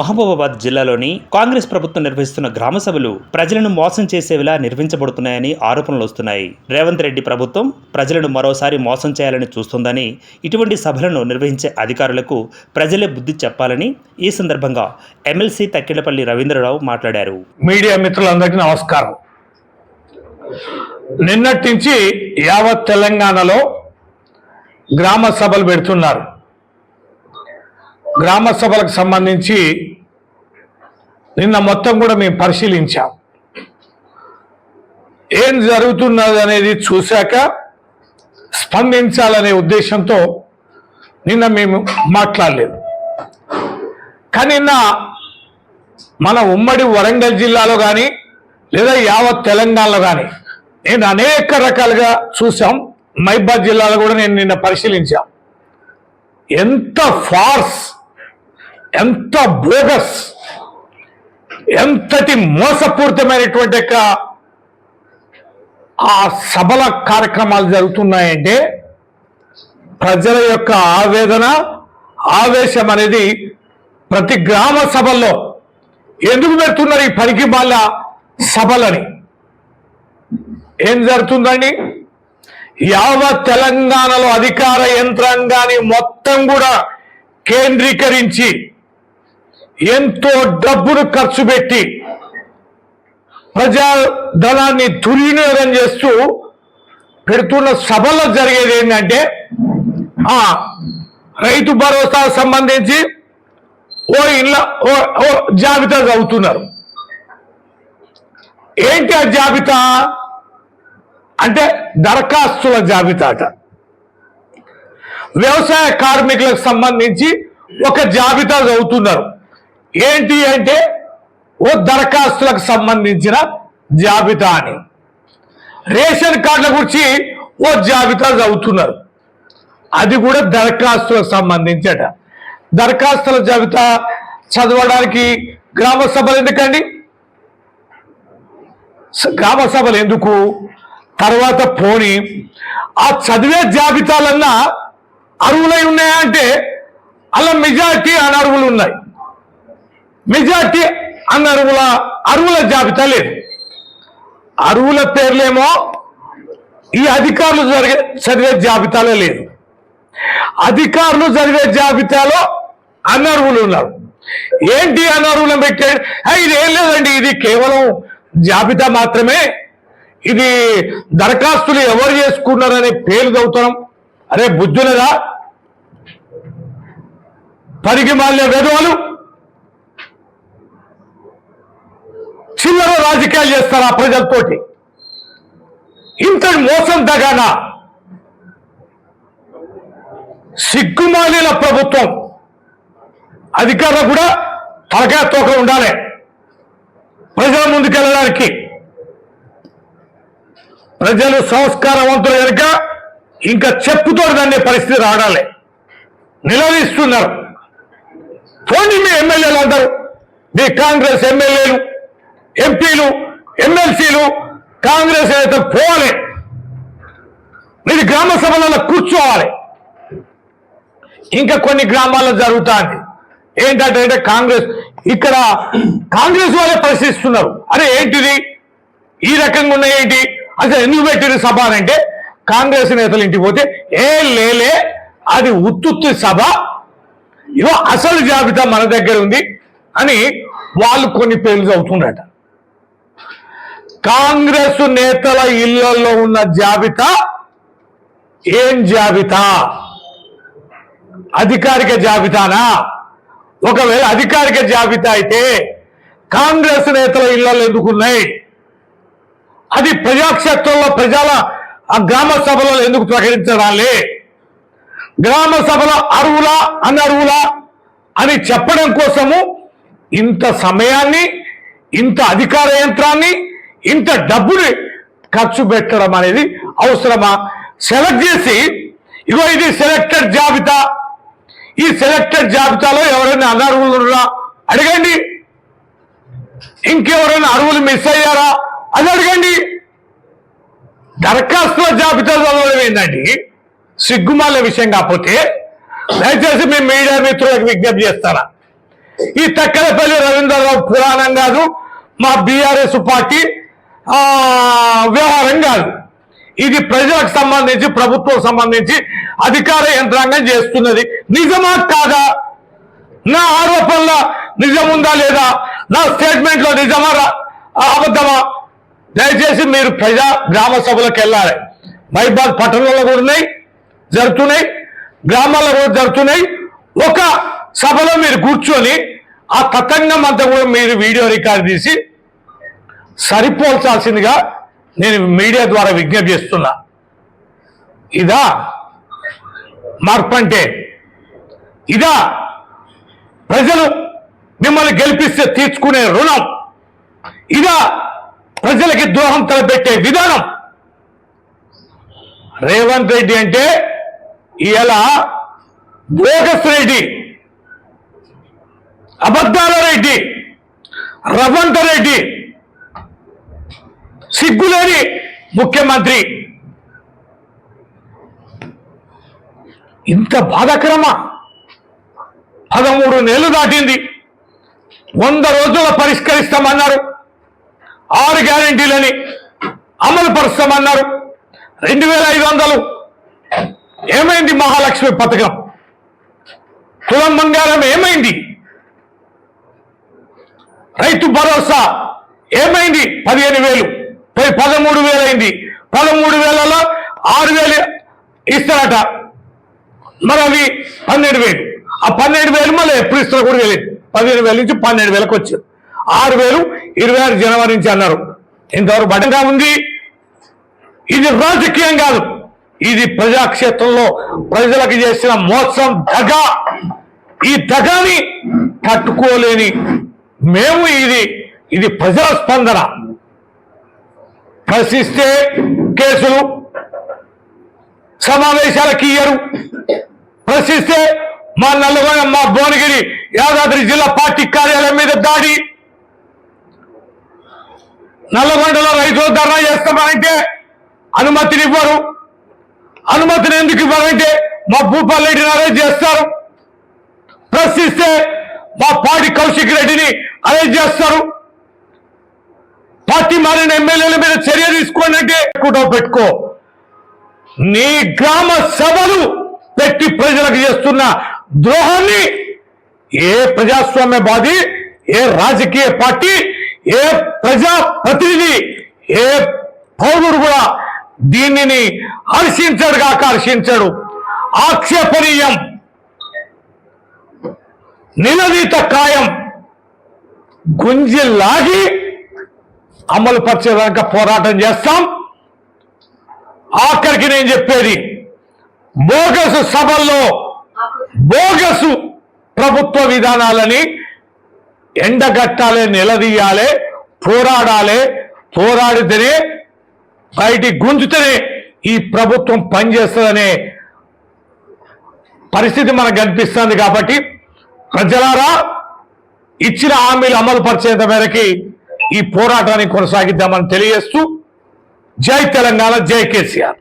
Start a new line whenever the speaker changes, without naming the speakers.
మహబూబాబాద్ జిల్లాలోని కాంగ్రెస్ ప్రభుత్వం నిర్వహిస్తున్న గ్రామ సభలు ప్రజలను మోసం చేసేవిలా నిర్వహించబడుతున్నాయని ఆరోపణలు వస్తున్నాయి. రేవంత్ రెడ్డి ప్రభుత్వం ప్రజలను మరోసారి మోసం చేయాలని చూస్తుందని ఇటువంటి సభలను నిర్వహించే అధికారులకు ప్రజలే బుద్ధి చెప్పాలని ఈ సందర్భంగా ఎమ్మెల్సీ తక్కిళ్ళపల్లి రవీంద్రరావు మాట్లాడారు.
మీడియా మిత్రులందరికీ నమస్కారం. నిన్నటి నుంచి యావత్ తెలంగాణలో గ్రామ సభలు పెడుతున్నారు. గ్రామ సభలకు సంబంధించి నిన్న మొత్తం కూడా మేము పరిశీలించాం. ఏం జరుగుతున్నది అనేది చూశాక స్పందించాలనే ఉద్దేశంతో నిన్న మేము మాట్లాడలేదు. కానీ నిన్న మన ఉమ్మడి వరంగల్ జిల్లాలో కానీ లేదా యావత్ తెలంగాణలో కానీ నేను అనేక రకాలుగా చూసాం మైబాద్ జిల్లాలో కూడా నేను నిన్న పరిశీలించాం. ఎంత ఫార్స్ ఎంత బోగస్ ఎంతటి మోసపూరితమైనటువంటి యొక్క ఆ సభల కార్యక్రమాలు జరుగుతున్నాయంటే ప్రజల యొక్క ఆవేదన ఆవేశం అనేది ప్రతి గ్రామ సభల్లో ఎందుకు పెడుతున్నారు ఈ పనికి బాల సభలని? ఏం జరుగుతుందండి? యావత్ తెలంగాణలో అధికార యంత్రాంగాన్ని మొత్తం కూడా కేంద్రీకరించి ఎంతో డబ్బును ఖర్చు పెట్టి ప్రజాధనాన్ని దుర్వినియోగం చేస్తూ పెడుతున్న సభలో జరిగేది ఏంటంటే ఆ రైతు భరోసా సంబంధించి ఓ ఇళ్ళ ఓ ఓ జాబితా చదువుతున్నారు. ఏంటి ఆ జాబితా? అంటే దరఖాస్తుల జాబితా అట. వ్యవసాయ కార్మికులకు సంబంధించి ఒక జాబితా చదువుతున్నారు. ఏంటి అంటే ఓ దరఖాస్తులకు సంబంధించిన జాబితా అని రేషన్ కార్డుల గురించి ఓ జాబితా చదువుతున్నారు. అది కూడా దరఖాస్తులకు సంబంధించట. దరఖాస్తుల జాబితా చదవడానికి గ్రామ సభలు ఎందుకండి? గ్రామ సభలు ఎందుకు? తర్వాత పోని ఆ చదివే జాబితాలన్నా అరువులై ఉన్నాయా అంటే అలా మెజార్టీ అనర్వులు ఉన్నాయి. మెజార్టీ అన్న అరువుల జాబితా లేదు. అరువుల పేర్లేమో ఈ అధికారులు జరిగే చదివే జాబితాలో లేదు. అధికారులు చదివే జాబితాలో అనర్వులు ఉన్నారు. ఏంటి అనర్వులను పెట్టాడు ఇది ఏం లేదండి ఇది కేవలం జాబితా మాత్రమే. ఇది దరఖాస్తులు ఎవరు చేసుకున్నారనే పేరు చదువుతున్నాం. అరే బుద్ధులరా పరిగి మాలిన విధవలు చిల్లర రాజకీయాలు చేస్తారు ఆ ప్రజలతోటి? ఇంతటి మోసం తగానా సిగ్గుమాలిన ప్రభుత్వం. అధికారులు కూడా తలకాయ తోక ఉండాలి. ప్రజల ముందుకెళ్ళడానికి. ప్రజలు సంస్కారవంతులు కనుక ఇంకా చెప్పుతో దాన్ని పరిస్థితి రాడాలి. నిలదీస్తున్నారు. పోనీ మీ ఎమ్మెల్యేలు అందరూ. మీ కాంగ్రెస్ ఎమ్మెల్యేలు. ఎంపీలు ఎమ్మెల్సీలు కాంగ్రెస్ అయితే పోవాలి. మీరు గ్రామ సభలలో కూర్చోవాలి. ఇంకా కొన్ని గ్రామాల్లో జరుగుతుంది. ఏంటంటే కాంగ్రెస్ ఇక్కడ కాంగ్రెస్ వాళ్ళే పరిశీలిస్తున్నారు అరే ఏంటిది? ఈ రకంగా ఉన్నాయి ఏంటి? అసలు ఎందుకు పెట్టిన సభ అని అంటే కాంగ్రెస్ నేతలు ఇంటికి పోతే ఏ లేలే అది ఉత్తుత్తి సభ. ఇవో అసలు జాబితా మన దగ్గర ఉంది అని వాళ్ళు కొన్ని పేర్లు చదువుతున్నారట కాంగ్రెస్ నేతల ఇళ్ళలో ఉన్న జాబితా ఏం జాబితా? అధికారిక జాబితానా? ఒకవేళ అధికారిక జాబితా అయితే కాంగ్రెస్ నేతల ఇళ్ళలో ఎందుకున్నాయి? అది ప్రజాక్షేత్రంలో ప్రజల ఆ గ్రామ సభలో ఎందుకు ప్రకటించడాలే? గ్రామ సభల అరువులా అనరువులా అని చెప్పడం కోసము ఇంత సమయాన్ని ఇంత అధికార యంత్రాన్ని ఇంత డబ్బుని ఖర్చు పెట్టడం అనేది అవసరమా? సెలెక్ట్ చేసి ఇగో ఇది సెలెక్టెడ్ జాబితా. ఈ సెలెక్టెడ్ జాబితాలో ఎవరైనా అనర్హులు ఉన్నారా? అడగండి. ఇంకెవరైనా అరువులు మిస్ అయ్యారా? అది అడగండి. దరఖాస్తుల జాబితా చదవడం ఏంటండి సిగ్గుమాల విషయం కాకపోతే దయచేసి మేము మీడియా మిత్రులకు విజ్ఞప్తి చేస్తారా? ఈ తక్కలపల్లి రవీంద్రరావు పురాణం కాదు మా బీఆర్ఎస్ పార్టీ వ్యవహారం కాదు. ఇది ప్రజలకు సంబంధించి ప్రభుత్వం సంబంధించి అధికార యంత్రాంగం చేస్తున్నది. నిజమా కాదా? నా ఆరోపణల నిజముందా లేదా? నా స్టేట్మెంట్లో నిజమా అబద్ధమా? దయచేసి మీరు ప్రజా గ్రామ సభలకు వెళ్ళాలి. మైబాద్ పట్టణంలో కూడా ఉన్నాయి జరుగుతున్నాయి గ్రామాల్లో కూడా జరుగుతున్నాయి. ఒక సభలో మీరు కూర్చొని ఆ తతంగం అంతా కూడా మీరు వీడియో రికార్డ్ తీసి సరిపోల్చాల్సిందిగా నేను మీడియా ద్వారా విజ్ఞప్తి చేస్తున్నా. ఇదా మార్పు అంటే ఇదా ప్రజలు మిమ్మల్ని గెలిపిస్తే తీర్చుకునే రుణం. ఇదా ప్రజలకి ద్రోహం తలపెట్టే విధానం. రేవంత్ రెడ్డి అంటే ఇలా బోగస్ రెడ్డి అబద్ధాల రెడ్డి రవంత రెడ్డి సిగ్గులేని ముఖ్యమంత్రి. ఇంత బాధాకరమా? పదమూడు నెలలు దాటింది. వంద రోజుల పరిష్కరిస్తామన్నారు. ఆరు గ్యారంటీలని అమలు పరుస్తామన్నారు రెండు వేల ఐదు వందలు. ఏమైంది మహాలక్ష్మి పథకం? తులం బంగారం ఏమైంది? రైతు భరోసా ఏమైంది? పదిహేను వేలు. పోయి పదమూడు వేలు అయింది. పదమూడు వేలలో ఆరు వేలు ఇస్తారట. మరి అవి పన్నెండు వేలు. ఆ పన్నెండు వేలు మళ్ళీ ఎప్పుడు ఇస్తారో కూడా తెలియదు పదిహేను వేల నుంచి పన్నెండు వేలకు వచ్చారు ఆరు వేలు ఇరవై ఆరు జనవరి నుంచి అన్నారు. ఇంతవరకు బడంగా ఉంది. ఇది రాజకీయం కాదు. ఇది ప్రజాక్షేత్రంలో ప్రజలకు చేసిన మోసం దగ. ఈ దగాని తట్టుకోలేని మేము ఇది. ఇది ప్రజల స్పందన ప్రశ్నిస్తే కేసులు సమావేశాలకు ఇయ్యరు. ప్రశ్నిస్తే మా నల్లగొండ మా భువనగిరి యాదాద్రి జిల్లా పార్టీ కార్యాలయం మీద దాడి. నల్లగొండలో రైతులు ధర్నా చేస్తామంటే అనుమతిని ఇవ్వరు. అనుమతిని ఎందుకు ఇవ్వాలంటే మా భూపాల్ రెడ్డిని అరెస్ట్ చేస్తారు. ప్రశ్నిస్తే మా పాడి కౌశిక్ రెడ్డిని అరెస్ట్ చేస్తారు. పార్టీ మారిన ఎమ్మెల్యేల మీద చర్య తీసుకోండి అంటే కూడా పెట్టుకో. నీ గ్రామ సభలు పెట్టి ప్రజలకు చేస్తున్న ద్రోహాన్ని ఏ ప్రజాస్వామ్యవాది ఏ రాజకీయ పార్టీ ఏ ప్రజా ప్రతినిధి ఏ పౌరుడు కూడా దీనిని హర్షించడు కాక హర్షించడు. ఆక్షేపణీయం. నిలదీత కాయం గుంజి లాగి అమలు పరిచేదాకా పోరాటం చేస్తాం. ఆఖరికి నేను చెప్పేది బోగసు సభల్లో బోగసు ప్రభుత్వ విధానాలని ఎండగట్టాలి నిలదీయాలి పోరాడాలి పోరాడితేనే బయటికి గుంజుతేనే ఈ ప్రభుత్వం పనిచేస్తుందనే పరిస్థితి మనకు కనిపిస్తుంది కాబట్టి ప్రజలారా ఇచ్చిన హామీలు అమలు పరిచేంత మేరకి ఈ పోరాటాన్ని కొనసాగిద్దామని తెలియజేస్తూ జై తెలంగాణ జై కేసీఆర్.